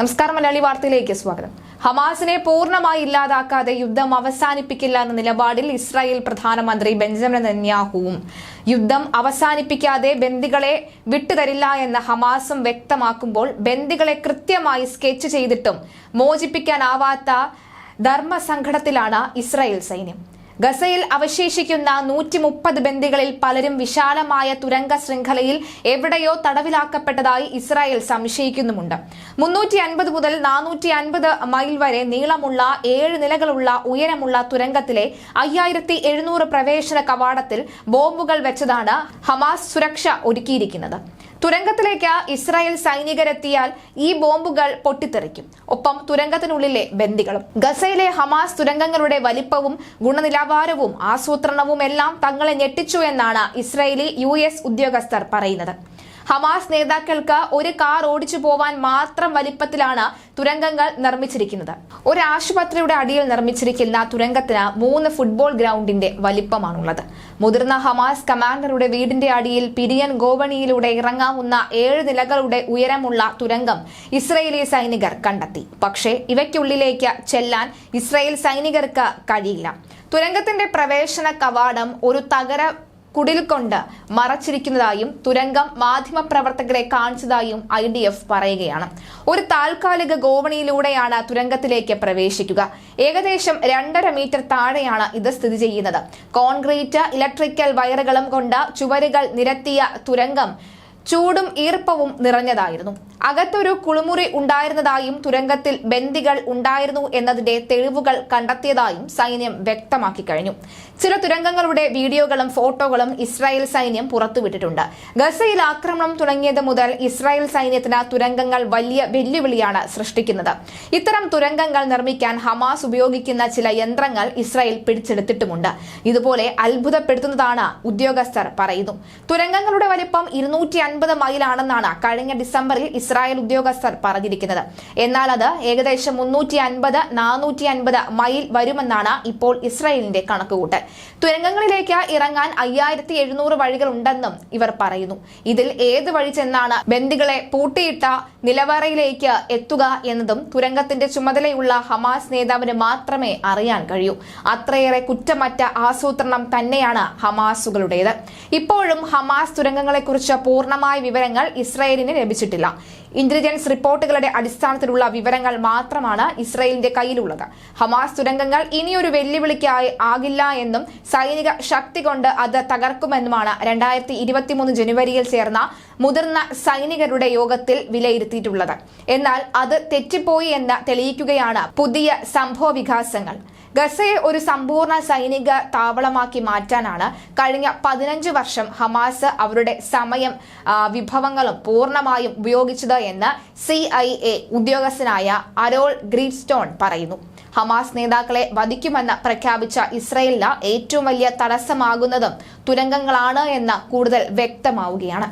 നമസ്കാരം മലയാളി വാർത്തയിലേക്ക് സ്വാഗതം. ഹമാസിനെ പൂർണമായി ഇല്ലാതാക്കാതെ യുദ്ധം അവസാനിപ്പിക്കില്ല എന്ന നിലപാടിൽ ഇസ്രായേൽ പ്രധാനമന്ത്രി ബെഞ്ചമിൻ നെന്യാഹുവും. യുദ്ധം അവസാനിപ്പിക്കാതെ ബന്ദികളെ വിട്ടുതരില്ല എന്ന് ഹമാസും വ്യക്തമാക്കുമ്പോൾ ബന്ദികളെ കൃത്യമായി സ്കെച്ച് ചെയ്തിട്ടും മോചിപ്പിക്കാനാവാത്ത ധർമ്മസങ്കടത്തിലാണ് ഇസ്രായേൽ സൈന്യം. ഗസയിൽ അവശേഷിക്കുന്ന നൂറ്റി മുപ്പത് ബന്ദികളിൽ പലരും വിശാലമായ തുരങ്ക ശൃംഖലയിൽ എവിടെയോ തടവിലാക്കപ്പെട്ടതായി ഇസ്രായേൽ സംശയിക്കുന്നുമുണ്ട്. മുന്നൂറ്റി അൻപത് മുതൽ നാനൂറ്റി അൻപത് മൈൽ വരെ നീളമുള്ള ഏഴ് നിലകളുള്ള ഉയരമുള്ള തുരങ്കത്തിലെ അയ്യായിരത്തി എഴുന്നൂറ് പ്രവേശന കവാടത്തിൽ ബോംബുകൾ വെച്ചതാണ് ഹമാസ് സുരക്ഷ ഒരുക്കിയിരിക്കുന്നത്. തുരങ്കത്തിലേക്ക് ഇസ്രായേൽ സൈനികരെത്തിയാൽ ഈ ബോംബുകൾ പൊട്ടിത്തെറിക്കും. ഒപ്പം തുരങ്കത്തിനുള്ളിലെ ബന്ദികളും ഗസയിലെ ഹമാസ് തുരങ്കങ്ങളുടെ വലിപ്പവും ഗുണനിലവാരവും ആസൂത്രണവും എല്ലാം തങ്ങളെ ഞെട്ടിച്ചു എന്നാണ് ഇസ്രായേലി യു ഉദ്യോഗസ്ഥർ പറയുന്നത്. ഹമാസ് നേതാക്കൾക്ക് ഒരു കാർ ഓടിച്ചു പോവാൻ മാത്രം വലിപ്പത്തിലാണ് തുരങ്കങ്ങൾ നിർമ്മിച്ചിരിക്കുന്നത്. ഒരു ആശുപത്രിയുടെ അടിയിൽ നിർമ്മിച്ചിരിക്കുന്ന തുരങ്കത്തിന് മൂന്ന് ഫുട്ബോൾ ഗ്രൗണ്ടിന്റെ വലിപ്പമാണുള്ളത്. മുതിർന്ന ഹമാസ് കമാൻഡറുടെ വീടിന്റെ അടിയിൽ പിരിയൻ ഗോവണിയിലൂടെ ഇറങ്ങാവുന്ന ഏഴ് നിലകളുടെ ഉയരമുള്ള തുരങ്കം ഇസ്രയേലി സൈനികർ കണ്ടെത്തി. പക്ഷേ ഇവയ്ക്കുള്ളിലേക്ക് ചെല്ലാൻ ഇസ്രയേൽ സൈനികർക്ക് കഴിയില്ല. തുരങ്കത്തിന്റെ പ്രവേശന കവാടം ഒരു തകര കുടിൽ കൊണ്ട് മറച്ചിരിക്കുന്നതായും തുരങ്കം മാധ്യമ പ്രവർത്തകരെ കാണിച്ചതായും ഐ ഡി എഫ് പറയുകയാണ്. ഒരു താൽക്കാലിക ഗോവണിയിലൂടെയാണ് തുരങ്കത്തിലേക്ക് പ്രവേശിക്കുക. ഏകദേശം രണ്ടര മീറ്റർ താഴെയാണ് ഇത് സ്ഥിതി ചെയ്യുന്നത്. കോൺക്രീറ്റ് ഇലക്ട്രിക്കൽ വയറുകളും കൊണ്ട് ചുവരുകൾ നിരത്തിയ തുരങ്കം ചൂടും ഈർപ്പവും നിറഞ്ഞതായിരുന്നു. അകത്തൊരു കുളിമുറി ഉണ്ടായിരുന്നതായും തുരങ്കത്തിൽ ബന്ദികൾ ഉണ്ടായിരുന്നു എന്നതിന്റെ തെളിവുകൾ കണ്ടെത്തിയതായും സൈന്യം വ്യക്തമാക്കി കഴിഞ്ഞു. ചില തുരങ്കങ്ങളുടെ വീഡിയോകളും ഫോട്ടോകളും ഇസ്രായേൽ സൈന്യം പുറത്തുവിട്ടിട്ടുണ്ട്. ഗസയിൽ ആക്രമണം തുടങ്ങിയത് മുതൽ ഇസ്രായേൽ സൈന്യത്തിന് തുരങ്കങ്ങൾ വലിയ വെല്ലുവിളിയാണ് സൃഷ്ടിക്കുന്നത്. ഇത്തരം തുരങ്കങ്ങൾ നിർമ്മിക്കാൻ ഹമാസ് ഉപയോഗിക്കുന്ന ചില യന്ത്രങ്ങൾ ഇസ്രായേൽ പിടിച്ചെടുത്തിട്ടുമുണ്ട്. ഇതുപോലെ അത്ഭുതപ്പെടുത്തുന്നതാണ് ഉദ്യോഗസ്ഥർ പറയുന്നു. തുരങ്കങ്ങളുടെ വലിപ്പം ഇരുന്നൂറ്റി അൻപത് മൈലാണെന്നാണ് കഴിഞ്ഞ ഡിസംബറിൽ ഇസ്രായേൽ ഉദ്യോഗസ്ഥർ പറഞ്ഞിരിക്കുന്നത്. എന്നാൽ അത് ഏകദേശം മുന്നൂറ്റി അൻപത് നാനൂറ്റി അൻപത് മൈൽ വരുമെന്നാണ് ഇപ്പോൾ ഇസ്രായേലിന്റെ കണക്കുകൂട്ടൽ. തുരങ്കങ്ങളിലേക്ക് ഇറങ്ങാൻ അയ്യായിരത്തി എഴുന്നൂറ് വഴികൾ ഉണ്ടെന്നും ഇവർ പറയുന്നു. ഇതിൽ ഏത് വഴി ചെന്നാണ് ബന്ദികളെ പൂട്ടിയിട്ട നിലവറയിലേക്ക് എത്തുക എന്നതും തുരങ്കത്തിന്റെ ചുമതലയുള്ള ഹമാസ് നേതാവിന് മാത്രമേ അറിയാൻ കഴിയൂ. അത്രയേറെ കുറ്റമറ്റ ആസൂത്രണം തന്നെയാണ് ഹമാസുകളുടേത്. ഇപ്പോഴും ഹമാസ് തുരങ്കങ്ങളെക്കുറിച്ച് പൂർണമായ വിവരങ്ങൾ ഇസ്രായേലിന് ലഭിച്ചിട്ടില്ല. ഇന്റലിജൻസ് റിപ്പോർട്ടുകളുടെ അടിസ്ഥാനത്തിലുള്ള വിവരങ്ങൾ മാത്രമാണ് ഇസ്രയേലിന്റെ കയ്യിലുള്ളത്. ഹമാസ് തുരങ്കങ്ങൾ ഇനിയൊരു വെല്ലുവിളിക്കായി ആകില്ല എന്നും സൈനിക ശക്തി കൊണ്ട് അത് തകർക്കുമെന്നുമാണ് രണ്ടായിരത്തി ഇരുപത്തിമൂന്ന് ജനുവരിയിൽ ചേർന്ന മുതിർന്ന സൈനികരുടെ യോഗത്തിൽ വിലയിരുത്തിയിട്ടുള്ളത്. എന്നാൽ അത് തെറ്റിപ്പോയി എന്ന് തെളിയിക്കുകയാണ് പുതിയ സംഭവ വികാസങ്ങൾ ഗസയെ ഒരു സമ്പൂർണ സൈനിക താവളമാക്കി മാറ്റാനാണ് കഴിഞ്ഞ പതിനഞ്ച് വർഷം ഹമാസ് അവരുടെ സമയം വിഭവങ്ങളും പൂർണമായും ഉപയോഗിച്ചത് എന്ന് സി ഐ എ ഉദ്യോഗസ്ഥനായ അരോൾ ഗ്രീഡ്സ്റ്റോൺ പറയുന്നു. ഹമാസ് നേതാക്കളെ വധിക്കുമെന്ന് പ്രഖ്യാപിച്ച ഇസ്രയേലിന് ഏറ്റവും വലിയ തടസ്സമാകുന്നതും തുരങ്കങ്ങളാണ് എന്ന് കൂടുതൽ വ്യക്തമാവുകയാണ്.